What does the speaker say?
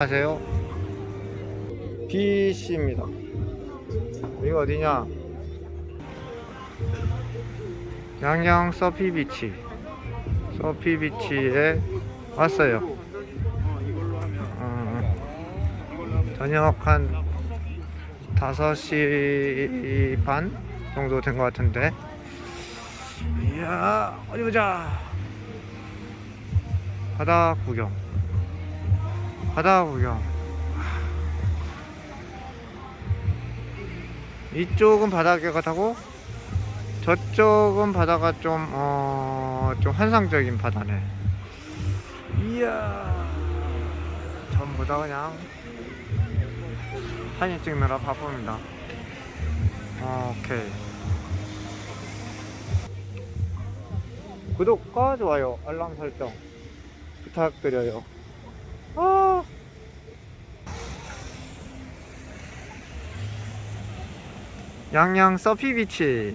안녕하세요. BC입니다. 여기가 어디냐? 양양 서피비치. 서피비치에 왔어요. 어, 저녁 한 5시 반 정도 된 것 같은데. 이야, 어디 보자. 바다 구경. 바다 구경. 이쪽은 바다가 같고 저쪽은 바다가 좀, 어, 좀 환상적인 바다네. 이야, 전부 다 그냥 사진 찍느라 바쁩니다. 오케이. 구독과 좋아요, 알람 설정 부탁드려요. 아. 양양 서피비치